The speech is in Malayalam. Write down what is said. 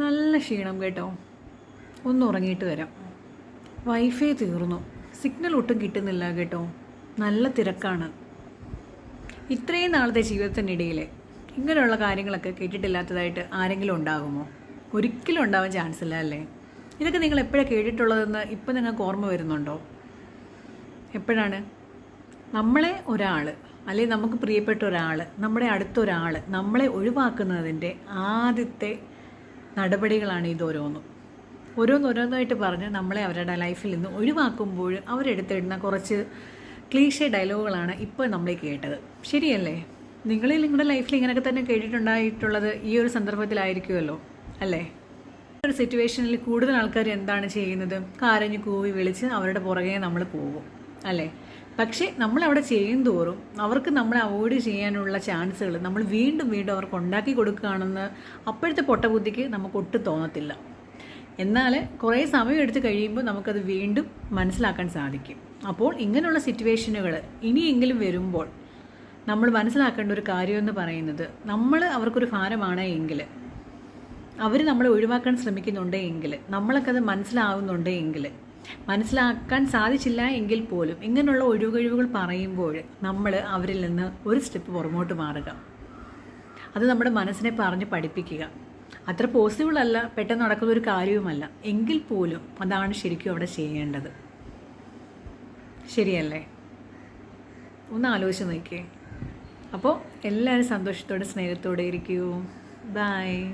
നല്ല ക്ഷീണം കേട്ടോ. ഒന്ന് ഉറങ്ങിയിട്ട് വരാം. വൈഫൈ തീർന്നു. സിഗ്നൽ ഒട്ടും കിട്ടുന്നില്ല കേട്ടോ. നല്ല തിരക്കാണ്. ഇത്രയും നാളത്തെ ജീവിതത്തിനിടയിൽ ഇങ്ങനെയുള്ള കാര്യങ്ങളൊക്കെ കേട്ടിട്ടില്ലാത്തതായിട്ട് ആരെങ്കിലും ഉണ്ടാകുമോ? ഒരിക്കലും ഉണ്ടാവാൻ ചാൻസ് ഇല്ല അല്ലേ? ഇതൊക്കെ നിങ്ങൾ എപ്പോഴാണ് കേട്ടിട്ടുള്ളതെന്ന് ഇപ്പം നിങ്ങൾക്ക് ഓർമ്മ വരുന്നുണ്ടോ? എപ്പോഴാണ്? നമ്മളെ ഒരാൾ അല്ലെങ്കിൽ നമുക്ക് പ്രിയപ്പെട്ട ഒരാൾ നമ്മുടെ അടുത്തൊരാൾ നമ്മളെ ഒഴിവാക്കുന്നതിന്റെ ആദ്യത്തെ നടപടികളാണ് ഇതോരോന്നും ഓരോന്നോരോന്നായിട്ട് പറഞ്ഞ് നമ്മളെ അവരുടെ ലൈഫിൽ നിന്ന് ഒഴിവാക്കുമ്പോൾ അവരെടുത്തിടുന്ന കുറച്ച് ക്ലീഷേ ഡയലോഗുകളാണ് ഇപ്പോൾ നമ്മൾ കേട്ടത്. ശരിയല്ലേ? നിങ്ങൾ നിങ്ങളുടെ ലൈഫിൽ ഇങ്ങനെയൊക്കെ തന്നെ കേട്ടിട്ടുണ്ടായിട്ടുള്ളത് ഈ ഒരു സന്ദർഭത്തിലായിരിക്കുമല്ലോ അല്ലേ? ഒരു സിറ്റുവേഷനിൽ കൂടുതൽ ആൾക്കാർ എന്താണ് ചെയ്യുന്നത്? കാരഞ്ഞ് കൂവി വിളിച്ച് അവരുടെ പുറകെ നമ്മൾ പോകും അല്ലേ? പക്ഷേ നമ്മൾ അവിടെ ചെയ്യും തോറും അവർക്ക് നമ്മളെ അവോയ്ഡ് ചെയ്യാനുള്ള ചാൻസുകൾ നമ്മൾ വീണ്ടും വീണ്ടും അവർക്ക് ഉണ്ടാക്കി കൊടുക്കുകയാണെന്ന് അപ്പോഴത്തെ പൊട്ടബുദ്ധിക്ക് നമുക്ക് ഒട്ടും തോന്നത്തില്ല. എന്നാൽ കുറേ സമയം എടുത്ത് കഴിയുമ്പോൾ നമുക്കത് വീണ്ടും മനസ്സിലാക്കാൻ സാധിക്കും. അപ്പോൾ ഇങ്ങനെയുള്ള സിറ്റുവേഷനുകൾ ഇനിയെങ്കിലും വരുമ്പോൾ നമ്മൾ മനസ്സിലാക്കേണ്ട ഒരു കാര്യമെന്ന് പറയുന്നത് നമ്മൾ അവർക്കൊരു ഭാരമാണ് എങ്കിൽ അവർ നമ്മളെ ഒഴിവാക്കാൻ ശ്രമിക്കുന്നുണ്ടെങ്കിൽ നമ്മളൊക്കെ അത് മനസ്സിലാവുന്നുണ്ട് എങ്കിൽ മനസ്സിലാക്കാൻ സാധിച്ചില്ല എങ്കിൽ പോലും ഇങ്ങനെയുള്ള ഒഴിവുകഴിവുകൾ പറയുമ്പോൾ നമ്മൾ അവരിൽ നിന്ന് ഒരു സ്റ്റെപ്പ് പുറമോട്ട് മാറുക. അത് നമ്മുടെ മനസ്സിനെ പറഞ്ഞ് പഠിപ്പിക്കുക. അത്ര പോസിബിൾ അല്ല പെട്ടെന്ന് നടക്കുന്ന ഒരു കാര്യവുമല്ല. എങ്കിൽ പോലും അതാണ് ശരിക്കും അവിടെ ചെയ്യേണ്ടത്. ശരിയല്ലേ? ഒന്ന് ആലോചിച്ച് നോക്കിയേ. അപ്പോൾ എല്ലാവരും സന്തോഷത്തോടെ സ്നേഹത്തോടെ ഇരിക്കൂ. ബൈ